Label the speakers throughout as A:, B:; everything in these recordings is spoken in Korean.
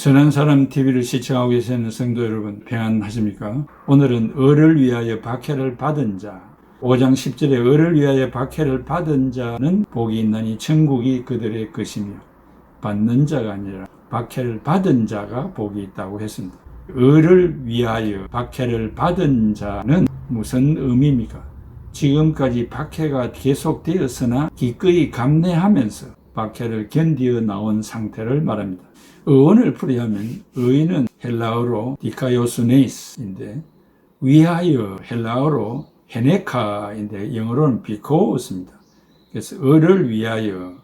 A: 선한 사람 TV를 시청하고 계시는 성도 여러분 평안하십니까? 오늘은 을을 위하여 박해를 받은 자 5장 10절에 을을 위하여 박해를 받은 자는 복이 있나니 천국이 그들의 것이며 받는 자가 아니라 박해를 받은 자가 복이 있다고 했습니다. 을을 위하여 박해를 받은 자는 무슨 의미입니까? 지금까지 박해가 계속되었으나 기꺼이 감내하면서 박해를 견디어 나온 상태를 말합니다. 의원을 풀이하면 의인은 헬라어로 디카요스네이스인데 위하여 헬라어로 헤네카인데 영어로는 비코스입니다. 그래서 을을 위하여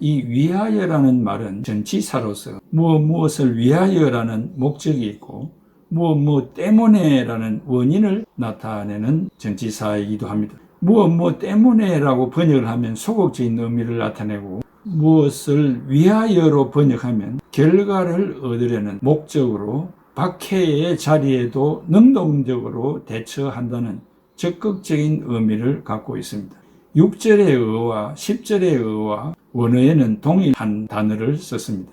A: 이 위하여라는 말은 전치사로서 무엇 무엇을 위하여라는 목적이 있고 무엇 무엇 때문에라는 원인을 나타내는 전치사이기도 합니다. 무엇 무엇 때문에라고 번역을 하면 소극적인 의미를 나타내고 무엇을 위하여로 번역하면 결과를 얻으려는 목적으로 박해의 자리에도 능동적으로 대처한다는 적극적인 의미를 갖고 있습니다. 6절의 의와 10절의 의와 원어에는 동일한 단어를 썼습니다.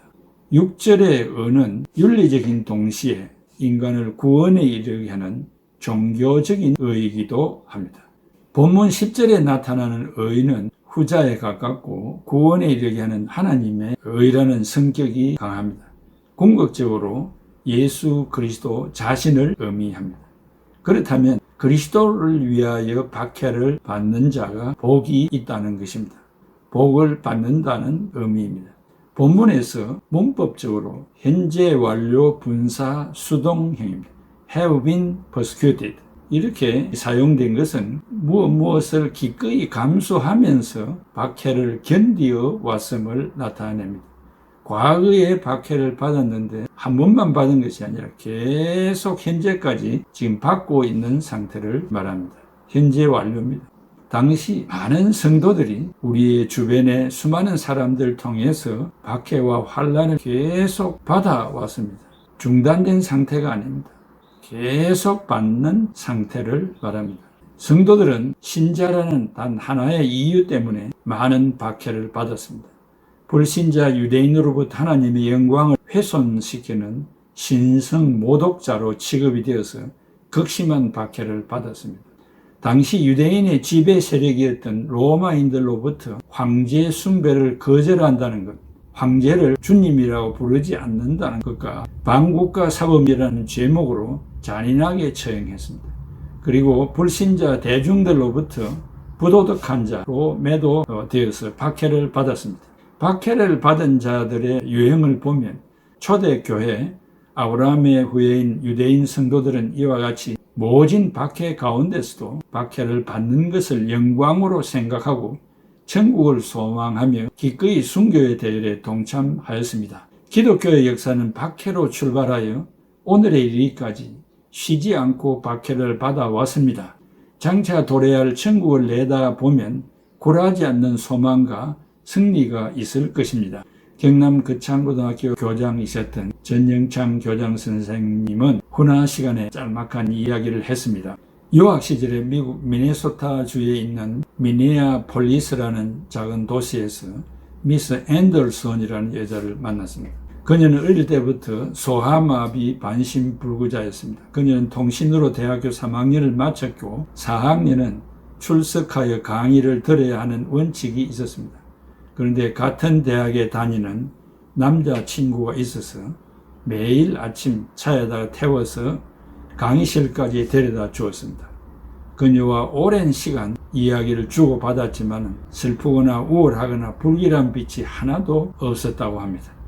A: 6절의 의는 윤리적인 동시에 인간을 구원에 이르게 하는 종교적인 의이기도 합니다. 본문 10절에 나타나는 의는 후자에 가깝고 구원에 이르게 하는 하나님의 의라는 성격이 강합니다. 궁극적으로 예수 그리스도 자신을 의미합니다. 그렇다면 그리스도를 위하여 박해를 받는 자가 복이 있다는 것입니다. 복을 받는다는 의미입니다. 본문에서 문법적으로 현재 완료 분사 수동형입니다. have been persecuted. 이렇게 사용된 것은 무엇 무엇을 기꺼이 감수하면서 박해를 견디어 왔음을 나타냅니다. 과거에 박해를 받았는데 한 번만 받은 것이 아니라 계속 현재까지 지금 받고 있는 상태를 말합니다. 현재 완료입니다. 당시 많은 성도들이 우리의 주변의 수많은 사람들 통해서 박해와 환란을 계속 받아왔습니다. 중단된 상태가 아닙니다. 계속 받는 상태를 말합니다. 성도들은 신자라는 단 하나의 이유 때문에 많은 박해를 받았습니다. 불신자 유대인으로부터 하나님의 영광을 훼손시키는 신성 모독자로 취급이 되어서 극심한 박해를 받았습니다. 당시 유대인의 지배 세력이었던 로마인들로부터 황제 숭배를 거절한다는 것, 황제를 주님이라고 부르지 않는다는 것과 반국가 사범이라는 제목으로 잔인하게 처형했습니다. 그리고 불신자 대중들로부터 부도덕한 자로 매도되어서 박해를 받았습니다. 박해를 받은 자들의 유형을 보면 초대교회 아브라함의 후예인 유대인 성도들은 이와 같이 모진 박해 가운데서도 박해를 받는 것을 영광으로 생각하고 천국을 소망하며 기꺼이 순교의 대열에 동참하였습니다. 기독교의 역사는 박해로 출발하여 오늘에 이르기까지 쉬지 않고 박해를 받아왔습니다. 장차 도래할 천국을 내다보면 굴하지 않는 소망과 승리가 있을 것입니다. 경남 거창고등학교 교장이셨던 전영창 교장 선생님은 훈화 시간에 짤막한 이야기를 했습니다. 유학 시절에 미국 미네소타주에 있는 미네아폴리스라는 작은 도시에서 미스 앤더슨이라는 여자를 만났습니다. 그녀는 어릴 때부터 소아마비 반신불구자였습니다. 그녀는 통신으로 대학교 3학년을 마쳤고 4학년은 출석하여 강의를 들어야 하는 원칙이 있었습니다. 그런데 같은 대학에 다니는 남자친구가 있어서 매일 아침 차에다가 태워서 강의실까지 데려다 주었습니다. 그녀와 오랜 시간 이야기를 주고받았지만 슬프거나 우울하거나 불길한 빛이 하나도 없었다고 합니다.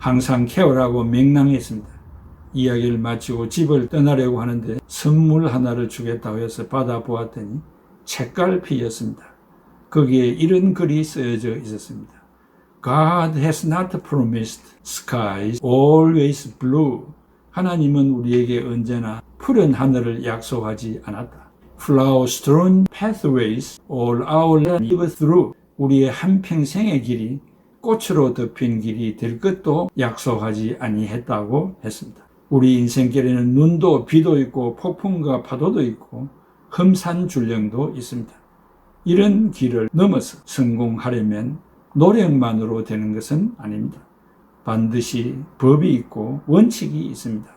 A: 항상 케어라고 맹랑했습니다. 이야기를 마치고 집을 떠나려고 하는데 선물 하나를 주겠다고 해서 받아보았더니 책갈피였습니다. 거기에 이런 글이 쓰여져 있었습니다. God has not promised skies always blue. 하나님은 우리에게 언제나 푸른 하늘을 약속하지 않았다. Flower strewn pathways all our live through. 우리의 한평생의 길이 꽃으로 덮인 길이 될 것도 약속하지 아니했다고 했습니다. 우리 인생길에는 눈도 비도 있고 폭풍과 파도도 있고 험산 줄령도 있습니다. 이런 길을 넘어서 성공하려면 노력만으로 되는 것은 아닙니다. 반드시 법이 있고 원칙이 있습니다.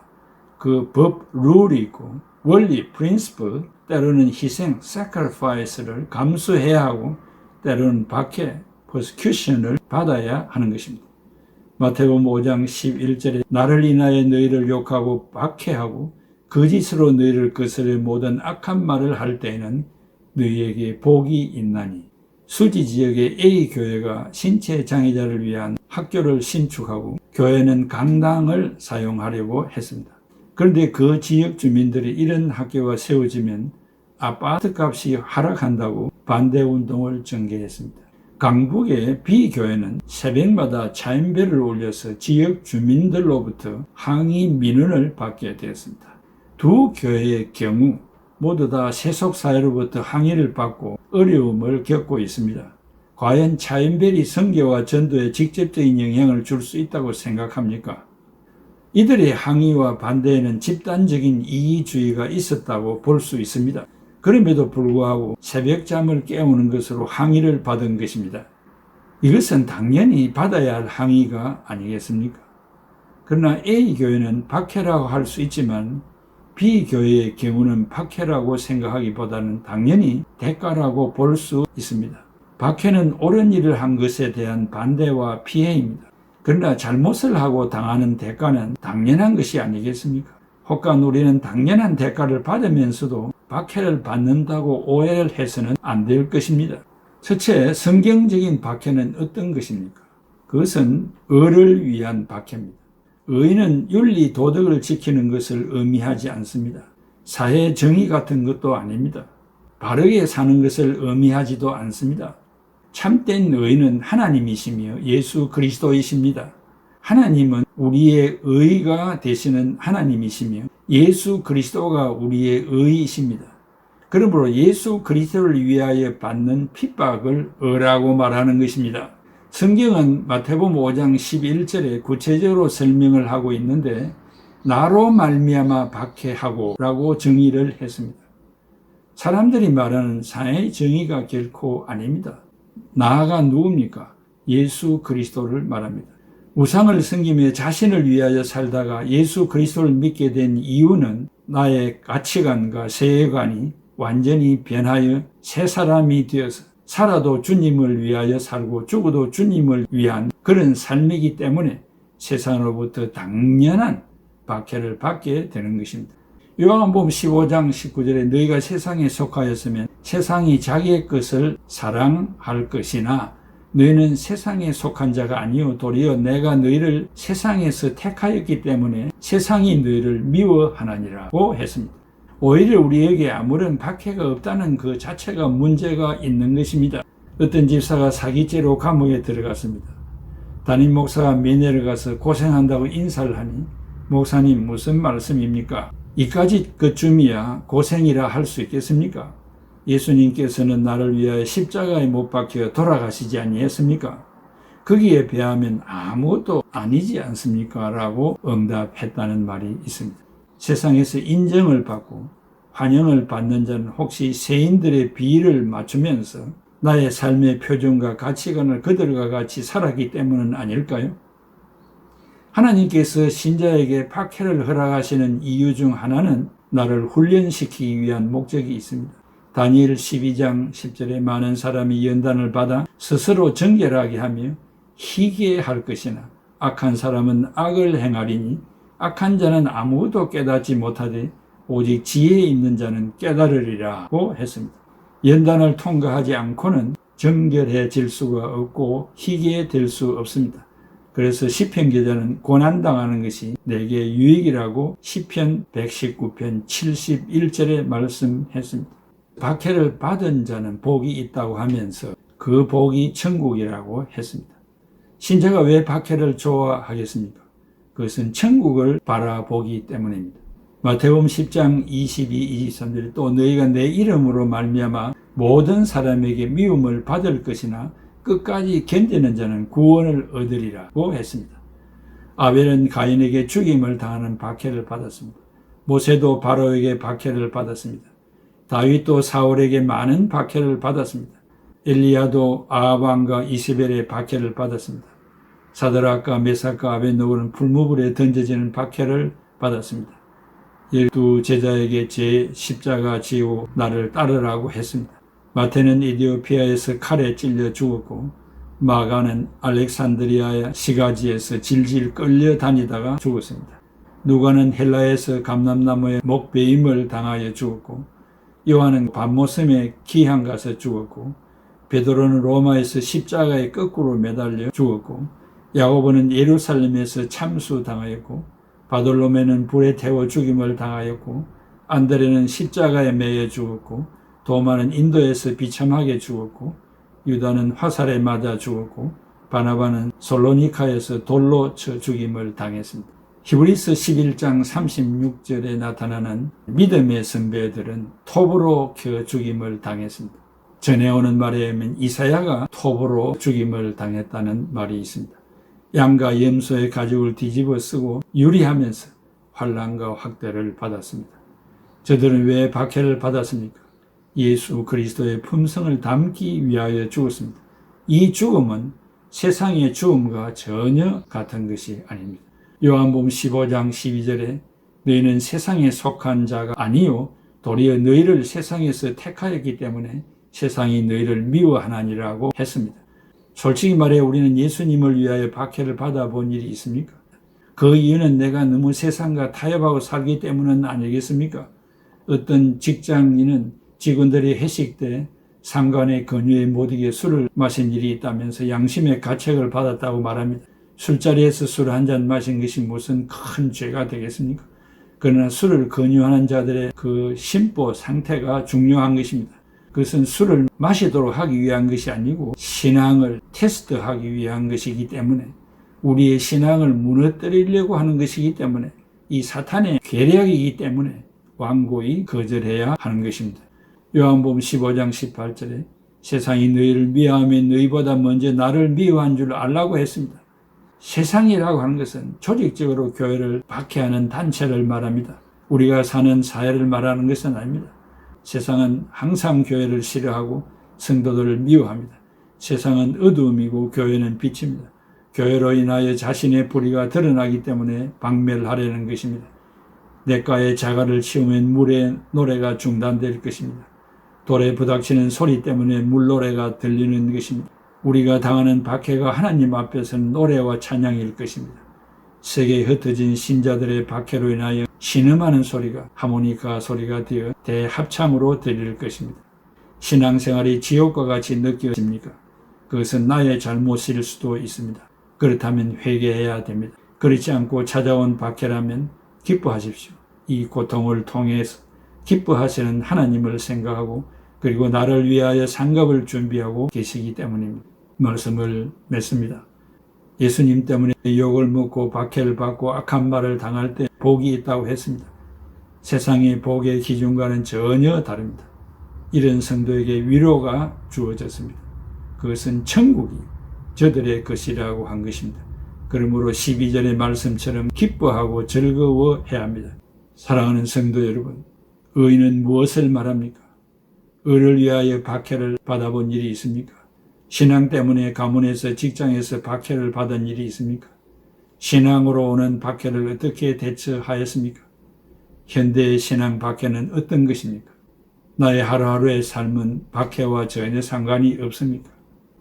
A: 그 법, 룰이 있고 원리, principle, 때로는 희생, sacrifice를 감수해야 하고 때로는 박해, persecution을 받아야 하는 것입니다. 마태복음 5장 11절에 나를 인하여 너희를 욕하고 박해하고 거짓으로 너희를 거스를 모든 악한 말을 할 때에는 너희에게 복이 있나니 수지 지역의 A 교회가 신체 장애자를 위한 학교를 신축하고 교회는 강당을 사용하려고 했습니다. 그런데 그 지역 주민들이 이런 학교가 세워지면 아파트 값이 하락한다고 반대 운동을 전개했습니다. 강북의 B교회는 새벽마다 차인배를 올려서 지역 주민들로부터 항의 민원을 받게 되었습니다. 두 교회의 경우 모두 다 세속사회로부터 항의를 받고 어려움을 겪고 있습니다. 과연 차인벨이 성교와 전도에 직접적인 영향을 줄 수 있다고 생각합니까? 이들의 항의와 반대에는 집단적인 이기주의가 있었다고 볼 수 있습니다. 그럼에도 불구하고 새벽잠을 깨우는 것으로 항의를 받은 것입니다. 이것은 당연히 받아야 할 항의가 아니겠습니까? 그러나 A교회는 박해라고 할 수 있지만 B교회의 경우는 박해라고 생각하기보다는 당연히 대가라고 볼 수 있습니다. 박해는 옳은 일을 한 것에 대한 반대와 피해입니다. 그러나 잘못을 하고 당하는 대가는 당연한 것이 아니겠습니까? 혹간 우리는 당연한 대가를 받으면서도 박해를 받는다고 오해를 해서는 안 될 것입니다. 첫째, 성경적인 박해는 어떤 것입니까? 그것은 의를 위한 박해입니다. 의는 윤리 도덕을 지키는 것을 의미하지 않습니다. 사회 정의 같은 것도 아닙니다. 바르게 사는 것을 의미하지도 않습니다. 참된 의는 하나님이시며 예수 그리스도이십니다. 하나님은 우리의 의가 되시는 하나님이시며 예수 그리스도가 우리의 의이십니다. 그러므로 예수 그리스도를 위하여 받는 핍박을 의라고 말하는 것입니다. 성경은 마태복음 5장 11절에 구체적으로 설명을 하고 있는데 나로 말미암아 박해하고라고 정의를 했습니다. 사람들이 말하는 사회의 정의가 결코 아닙니다. 나아가 누굽니까? 예수 그리스도를 말합니다. 우상을 섬기며 자신을 위하여 살다가 예수 그리스도를 믿게 된 이유는 나의 가치관과 세계관이 완전히 변하여 새 사람이 되어서 살아도 주님을 위하여 살고 죽어도 주님을 위한 그런 삶이기 때문에 세상으로부터 당연한 박해를 받게 되는 것입니다. 요한복음 15장 19절에 너희가 세상에 속하였으면 세상이 자기의 것을 사랑할 것이나 너희는 세상에 속한 자가 아니요 도리어 내가 너희를 세상에서 택하였기 때문에 세상이 너희를 미워하나니라고 했습니다. 오히려 우리에게 아무런 박해가 없다는 그 자체가 문제가 있는 것입니다. 어떤 집사가 사기죄로 감옥에 들어갔습니다. 담임 목사가 면회를 가서 고생한다고 인사를 하니 목사님 무슨 말씀입니까? 이까지 그쯤이야 고생이라 할 수 있겠습니까? 예수님께서는 나를 위하여 십자가에 못 박혀 돌아가시지 아니했습니까? 거기에 비하면 아무것도 아니지 않습니까? 라고 응답했다는 말이 있습니다. 세상에서 인정을 받고 환영을 받는 자는 혹시 세인들의 비위를 맞추면서 나의 삶의 표준과 가치관을 그들과 같이 살았기 때문은 아닐까요? 하나님께서 신자에게 박해를 허락하시는 이유 중 하나는 나를 훈련시키기 위한 목적이 있습니다. 다니엘 12장 10절에 많은 사람이 연단을 받아 스스로 정결하게 하며 희게 할 것이나 악한 사람은 악을 행하리니 악한 자는 아무도 깨닫지 못하되 오직 지혜 있는 자는 깨달으리라고 했습니다. 연단을 통과하지 않고는 정결해질 수가 없고 희게 될 수 없습니다. 그래서 시편 기자는 고난 당하는 것이 내게 유익이라고 시편 119편 71절에 말씀했습니다. 박해를 받은 자는 복이 있다고 하면서 그 복이 천국이라고 했습니다. 신자가 왜 박해를 좋아하겠습니까? 그것은 천국을 바라보기 때문입니다. 마태복음 10장 22, 23절에 또 너희가 내 이름으로 말미암아 모든 사람에게 미움을 받을 것이나 끝까지 견디는 자는 구원을 얻으리라고 했습니다. 아벨은 가인에게 죽임을 당하는 박해를 받았습니다. 모세도 바로에게 박해를 받았습니다. 다윗도 사울에게 많은 박해를 받았습니다. 엘리야도 아합왕과 이스벨의 박해를 받았습니다. 사드락과 메사카 아벤노고는 풀무불에 던져지는 박해를 받았습니다. 열두 제자에게 제 십자가 지고 나를 따르라고 했습니다. 마태는 이디오피아에서 칼에 찔려 죽었고 마가는 알렉산드리아의 시가지에서 질질 끌려 다니다가 죽었습니다. 누가는 헬라에서 감람나무에 목베임을 당하여 죽었고 요한은 밤모섬에 기항 가서 죽었고 베드로는 로마에서 십자가에 거꾸로 매달려 죽었고 야고보는 예루살렘에서 참수 당하였고 바돌로메는 불에 태워 죽임을 당하였고 안드레는 십자가에 매여 죽었고 도마는 인도에서 비참하게 죽었고 유다는 화살에 맞아 죽었고 바나바는 솔로니카에서 돌로 쳐 죽임을 당했습니다. 히브리스 11장 36절에 나타나는 믿음의 선배들은 톱으로 켜 죽임을 당했습니다. 전해오는 말에 의하면 이사야가 톱으로 죽임을 당했다는 말이 있습니다. 양과 염소의 가죽을 뒤집어 쓰고 유리하면서 환란과 확대를 받았습니다. 저들은 왜 박해를 받았습니까? 예수 그리스도의 품성을 담기 위하여 죽었습니다. 이 죽음은 세상의 죽음과 전혀 같은 것이 아닙니다. 요한복음 15장 12절에 너희는 세상에 속한 자가 아니요 도리어 너희를 세상에서 택하였기 때문에 세상이 너희를 미워하나니라고 했습니다. 솔직히 말해 우리는 예수님을 위하여 박해를 받아본 일이 있습니까? 그 이유는 내가 너무 세상과 타협하고 살기 때문은 아니겠습니까? 어떤 직장인은 직원들이 회식 때 상관의 권유에 못 이겨 술을 마신 일이 있다면서 양심의 가책을 받았다고 말합니다. 술자리에서 술 한 잔 마신 것이 무슨 큰 죄가 되겠습니까? 그러나 술을 권유하는 자들의 그 심보 상태가 중요한 것입니다. 그것은 술을 마시도록 하기 위한 것이 아니고 신앙을 테스트하기 위한 것이기 때문에 우리의 신앙을 무너뜨리려고 하는 것이기 때문에 이 사탄의 계략이기 때문에 완고히 거절해야 하는 것입니다. 요한복음 15장 18절에 세상이 너희를 미워하면 너희보다 먼저 나를 미워한 줄 알라고 했습니다. 세상이라고 하는 것은 조직적으로 교회를 박해하는 단체를 말합니다. 우리가 사는 사회를 말하는 것은 아닙니다. 세상은 항상 교회를 싫어하고 성도들을 미워합니다. 세상은 어두움이고 교회는 빛입니다. 교회로 인하여 자신의 불의가 드러나기 때문에 박멸하려는 것입니다. 내과의 자갈을 치우면 물의 노래가 중단될 것입니다. 돌에 부닥치는 소리 때문에 물노래가 들리는 것입니다. 우리가 당하는 박해가 하나님 앞에서는 노래와 찬양일 것입니다. 세계에 흩어진 신자들의 박해로 인하여 신음하는 소리가 하모니카 소리가 되어 대합창으로 들릴 것입니다. 신앙생활이 지옥과 같이 느껴집니까? 그것은 나의 잘못일 수도 있습니다. 그렇다면 회개해야 됩니다. 그렇지 않고 찾아온 박해라면 기뻐하십시오. 이 고통을 통해서 기뻐하시는 하나님을 생각하고 그리고 나를 위하여 상급을 준비하고 계시기 때문입니다. 말씀을 맺습니다. 예수님 때문에 욕을 먹고 박해를 받고 악한 말을 당할 때 복이 있다고 했습니다. 세상의 복의 기준과는 전혀 다릅니다. 이런 성도에게 위로가 주어졌습니다. 그것은 천국이 저들의 것이라고 한 것입니다. 그러므로 12절의 말씀처럼 기뻐하고 즐거워해야 합니다. 사랑하는 성도 여러분, 의인은 무엇을 말합니까? 의를 위하여 박해를 받아본 일이 있습니까? 신앙 때문에 가문에서 직장에서 박해를 받은 일이 있습니까? 신앙으로 오는 박해를 어떻게 대처하였습니까? 현대의 신앙 박해는 어떤 것입니까? 나의 하루하루의 삶은 박해와 전혀 상관이 없습니까?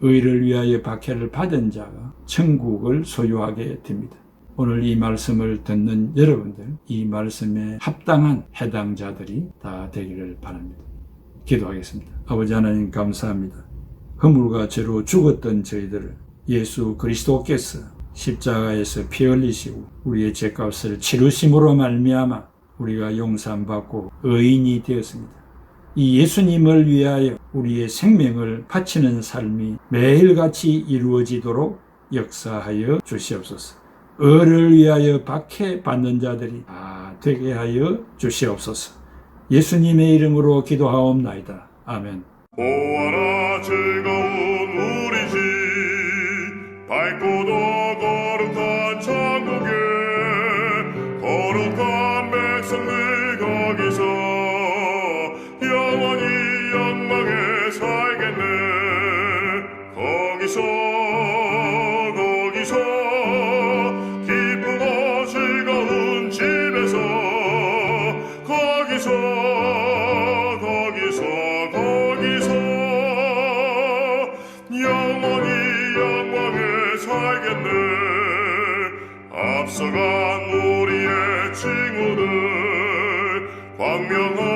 A: 의를 위하여 박해를 받은 자가 천국을 소유하게 됩니다. 오늘 이 말씀을 듣는 여러분들, 이 말씀에 합당한 해당자들이 다 되기를 바랍니다. 기도하겠습니다. 아버지 하나님 감사합니다. 허물과 죄로 죽었던 저희들을 예수 그리스도께서 십자가에서 피 흘리시고 우리의 죄값을 치르심으로 말미암아 우리가 용서받고 의인이 되었습니다. 이 예수님을 위하여 우리의 생명을 바치는 삶이 매일같이 이루어지도록 역사하여 주시옵소서. 의를 위하여 박해받는 자들이 다 되게 하여 주시옵소서. 예수님의 이름으로 기도하옵나이다. 아멘.
B: 보아라 즐거운 우리 집 밝고도 거룩한 천국에 거룩한 백성들 거기서 영원히 명한